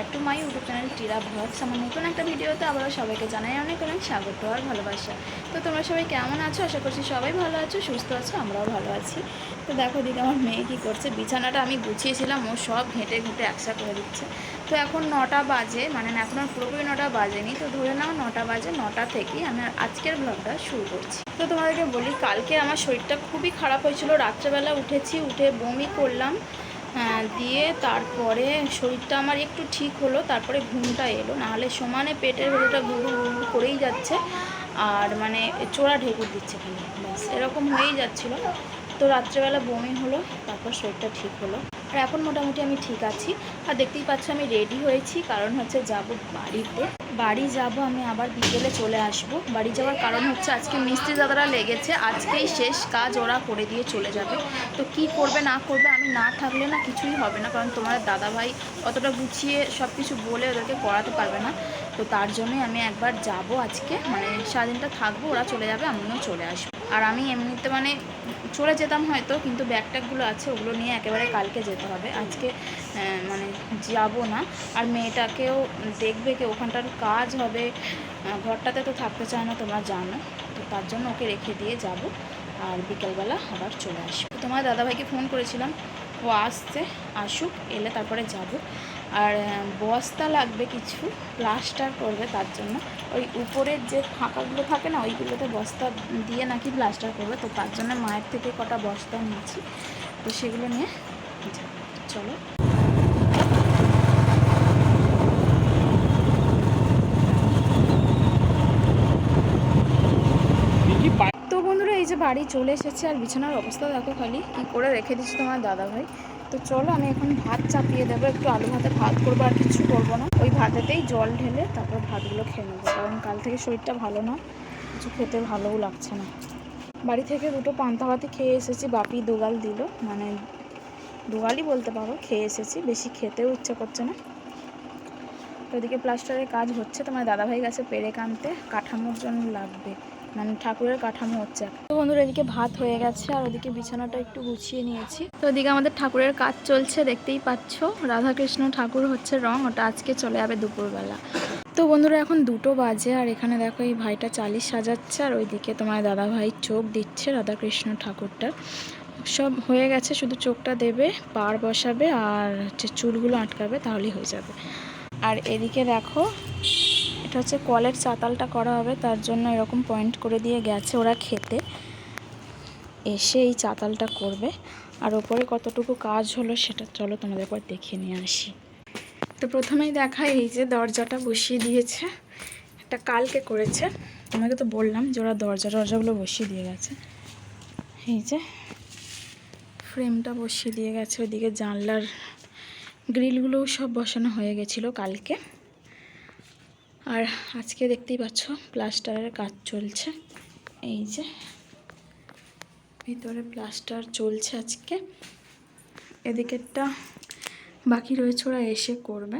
Back to my YouTube channel টিরা blogs আমার নতুন একটা ভিডিওতে আবারও সবাইকে জানাই অনেক অনেক স্বাগত আর ভালোবাসা। তো তোমরা সবাই কেমন আছো? আশা করছি সবাই ভালো আছো, সুস্থ আছো, আমরাও ভালো আছি। তো দেখো দিদি আমার মেয়ে কী করছে? বিছানাটা আমি গুছিয়েছিলাম, ও সব ঘেঁটে ঘুঁটে একসা করে দিচ্ছে। তো এখন নটা বাজে মানে এখন আর পুরোপুরি নটা বাজেনি। তো ধরে নাও নটা বাজে, নটা থেকেই আমি আজকের ব্লগটা শুরু করছি। তো তোমাদেরকে বলি, কালকে আমার শরীরটা খুবই খারাপ হয়েছিল। রাত্রেবেলা উঠেছি, উঠে বমি করলাম। দিয়ে তারপরে শরীরটা আমার একটু ঠিক হলো, তারপরে ঘুমটা এলো। নাহলে সমানে পেটের ভেতরটা গুরু গুরু করেই যাচ্ছে, আর মানে চোরা ঢেকুর দিচ্ছে খালি। ব্যাস, এরকম হয়েই যাচ্ছিল। তো রাত্রেবেলা বমি হলো, তারপর শরীরটা ঠিক হলো। আর এখন মোটামুটি আমি ঠিক আছি। আর দেখতেই পাচ্ছ আমি রেডি হয়েছি, কারণ হচ্ছে যাব বাড়িতে। বাড়ি যাব আমি আবার বিকেলে চলে আসব। বাড়ি যাওয়ার কারণ হচ্ছে আজকে মিস্ত্রি দাদারা লেগেছে, আজকেই শেষ কাজ ওরা করে দিয়ে চলে যাবে। তো কি করবে, না করবে, আমি না থাকলে না কিছুই হবে না, কারণ তোমার দাদাভাই অতটা গুছিয়ে সব কিছু বলে ওদেরকে করাতে পারবে না। তো তার জন্যই আমি একবার যাব আজকে মানে সারাদিনটা থাকব, ওরা চলে যাবে, আমিও চলে আসব। আর আমি এমনিতে মানে চলে যেতাম হয়তো, কিন্তু ব্যাগ ট্যাগগুলো আছে, ওগুলো নিয়ে একেবারে কালকে যেতে হবে। আজকে মানে যাব না। আর মেয়েটাকেও দেখবে কি, ওখানটার কাজ হবে। ঘরটাতে তো থাকতে চায় না, তোমরা জানো। তো তার জন্য ওকে রেখে দিয়ে যাব। আর বিকেলবেলা আবার চলে আসব। তোমার দাদাভাইকে ফোন করেছিলাম। ও আসছে, আসুক, এলে তারপরে যাব। আর বস্তা লাগবে কিছু, প্লাস্টার করবে তার জন্য। ওই উপরের যে ফাঁকাগুলো থাকে না, ওইগুলোতে বস্তা দিয়ে নাকি প্লাস্টার করবে। তো তার জন্য মায়ের থেকে কটা বস্তা নিয়েছি। তো সেগুলো নিয়ে তো বন্ধুরা, এই যে বাড়ি চলে এসেছে আর বিছানার অবস্থা দেখো খালি। কি করে রেখে দিচ্ছি তোমার দাদা ভাই? তো চলো, আমি এখন ভাত চাপিয়ে দেবো। একটু আলু ভাতে ভাত করব আর কিছু করব না। ওই ভাতেতেই জল ঢেলে তারপর ভাতগুলো খেয়ে নেব। কারণ কাল থেকে শরীরটা ভালো না, কিছু খেতে ভালোও লাগছে না। বাড়ি থেকে দুটো পান্তা খেয়ে এসেছি। বাপি দুগাল দিল মানে দুগালই বলতে পারো, খেয়ে এসেছি, বেশি খেতেও ইচ্ছে করছে না। তো ওদিকে প্লাস্টারের কাজ হচ্ছে, তোমার দাদাভাই কাছে পেরে কানতে, কাঠামোর জন্য লাগবে। মানে ঠাকুরের কাঠামো হচ্ছে তো বন্ধুরা, এদিকে ভাত হয়ে গেছে, আর ওদিকে বিছানাটা একটু গুছিয়ে নিয়েছি। তো ওদিকে আমাদের ঠাকুরের কাজ চলছে, দেখতেই পাচ্ছ, রাধাকৃষ্ণ ঠাকুর হচ্ছে রং, ওটা আজকে চলে যাবে দুপুরবেলা। তো বন্ধুরা, এখন দুটো বাজে, আর এখানে দেখো এই ভাইটা চালিশ সাজাচ্ছে, আর ওইদিকে তোমার দাদা ভাই চোখ দিচ্ছে রাধাকৃষ্ণ ঠাকুরটা সব হয়ে গেছে, শুধু চোখটা দেবে, পার বসাবে আর হচ্ছে চুলগুলো আটকাবে, তাহলেই হয়ে যাবে। আর এদিকে দেখো, এটা হচ্ছে কলের চাতালটা করা হবে, তার জন্য এরকম পয়েন্ট করে দিয়ে গেছে ওরা খেতে। এসে এই চাতালটা করবে। আর ওপরে কতটুকু কাজ হলো সেটা চলো তোমাদের পর দেখিয়ে নিয়ে আসি। তো প্রথমেই দেখা এই যে দরজাটা বসিয়ে দিয়েছে, এটা কালকে করেছে। তোমাকে তো বললাম যে ওরা দরজা দরজাগুলো বসিয়ে দিয়ে গেছে। এই যে ফ্রেমটা বসিয়ে দিয়ে গেছে, ওইদিকে জানলার গ্রিলগুলোও সব বসানো হয়ে গেছিল কালকে। আর আজকে দেখতেই পাচ্ছ, প্লাস্টারের কাজ চলছে। এই যে, ভিতরে প্লাস্টার চলছে আজকে। এদিকেরটা বাকি রয়েছে, ওরা এসে করবে।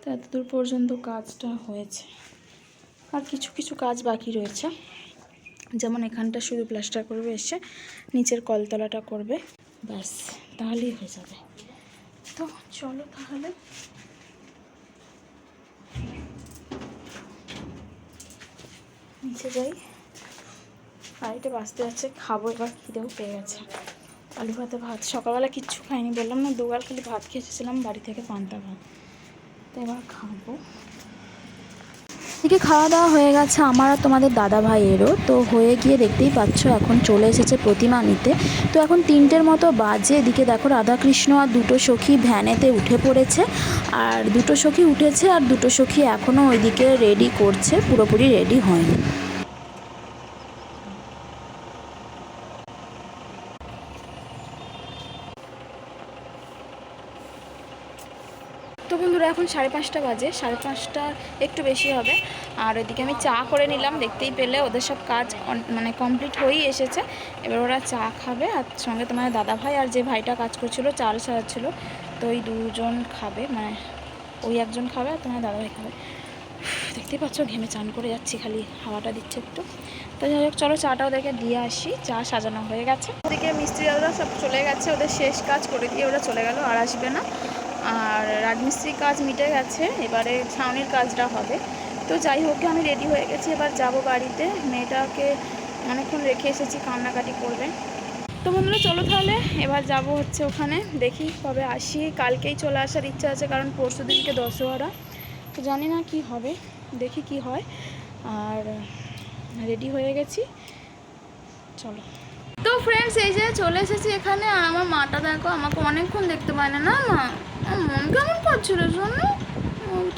তো এতদূর পর্যন্ত কাজটা হয়েছে। আর কিছু কিছু কাজ বাকি রয়েছে। যেমন এখানটা শুধু প্লাস্টার করবে, এসে নিচের কলতলাটা করবে। ব্যাস, তাহলেই হয়ে যাবে। তো চলো তাহলে। নিচে যাই। বাড়িতে বাঁচতে যাচ্ছে খাব এবার, খিদেও পেয়ে গেছে। আলু ভাতে, ভাত। সকালবেলা কিচ্ছু খাইনি, বললাম না, দুবার খালি ভাত খেয়ে এসেছিলাম বাড়ি থেকে পান্তা ভাত। তো এবার খাব। এদিকে খাওয়া দাওয়া হয়ে গেছে আমার আর তোমাদের দাদা ভাইয়েরও। তো হয়ে গিয়ে দেখতেই পাচ্ছ, এখন চলে এসেছে প্রতিমা নিতে। তো এখন তিনটের মতো বাজে, এদিকে দেখো রাধাকৃষ্ণ আর দুটো সখী ভ্যানেতে উঠে পড়েছে। আর দুটো সখী উঠেছে আর দুটো সখী এখনও ওইদিকে রেডি করছে, পুরোপুরি রেডি হয়নি। তো বন্ধুরা, এখন সাড়ে পাঁচটা বাজে। সাড়ে পাঁচটা একটু বেশি হবে। আর ওইদিকে আমি চা করে নিলাম, দেখতেই পেলে ওদের সব কাজ মানে কমপ্লিট হয়েই এসেছে। এবার ওরা চা খাবে আর সঙ্গে তোমার দাদা ভাই আর যে ভাইটা কাজ করছিল, চাল সাজাচ্ছিল তো ওই দুজন খাবে মানে ওই একজন খাবে আর তোমার দাদা ভাই খাবে দেখতেই পাচ্ছ, ঘেমে চান করে যাচ্ছি খালি, হাওয়াটা দিচ্ছে একটু। তো যাই হোক, চলো চাটা ওদেরকে দিয়ে আসি, চা সাজানো হয়ে গেছে। ওদিকে মিস্ত্রি মিস্ত্রিরা সব চলে গেছে, ওদের শেষ কাজ করে দিয়ে ওরা চলে গেল, আর আসবে না। আর রাজমিস্ত্রির কাজ মিটে গেছে, এবারে ছাউনির কাজটা হবে। তো যাই হোক, আমি রেডি হয়ে গেছি, এবার যাব বাড়িতে। মেয়েটাকে অনেকক্ষণ রেখে এসেছি, কান্নাকাটি করবে। তো বন্ধুরা, চলো তাহলে, এবার যাব হচ্ছে ওখানে, দেখি কবে আসি। কালকেই চলে আসার ইচ্ছা আছে, কারণ পরশু দিনকে দশহরা। তো জানি না কি হবে, দেখি কি হয়। আর রেডি হয়ে গেছি, চলো। তো ফ্রেন্ডস এই যে চলে এসেছি এখানে, আর আমার মাটা দেখো, আমাকে অনেকক্ষণ দেখতে পায় না না মা? মন কেমন করছিল শোনো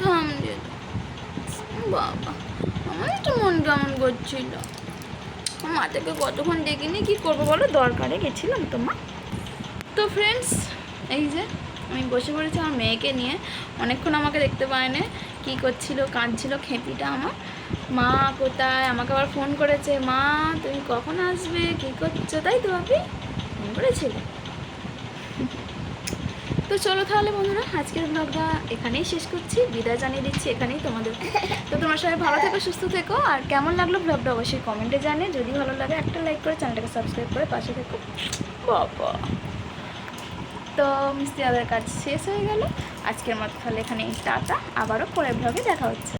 থাম যে। বাবা, আমার একটু মন কেমন করছিল। মাটাকে কতক্ষণ দেখিনি, কি করব বলো? দরকারে গেছিলাম তো, মা। তো ফ্রেন্ডস এই যে, আমি বসে পড়েছি আমার মেয়েকে নিয়ে। অনেকক্ষণ আমাকে দেখতে পায় না, কী করছিল, কাঁদছিল খেপিটা আমার। মা কোথায়? আমাকে আবার ফোন করেছে, মা, তুমি কখন আসবে? কী করছ? তাই তো আপনি ফোন করেছিলে তো চলো তাহলে বন্ধুরা, আজকের ব্লগটা এখানেই শেষ করছি। বিদায় জানিয়ে দিচ্ছি এখানেই তোমাদের। তো তোমার সবাই ভালো থেকো, সুস্থ থেকো। আর কেমন লাগল ব্লগটা অবশ্যই কমেন্টে জানে যদি ভালো লাগে একটা লাইক করে চ্যানেলটাকে সাবস্ক্রাইব করে পাশে থেকো। বাবা। তো মিস্ত্রি আদার কাজ শেষ হয়ে গেল। আজকের মতো তাহলে এখানে টাটা। আবারও পরের ব্লগে দেখা হচ্ছে।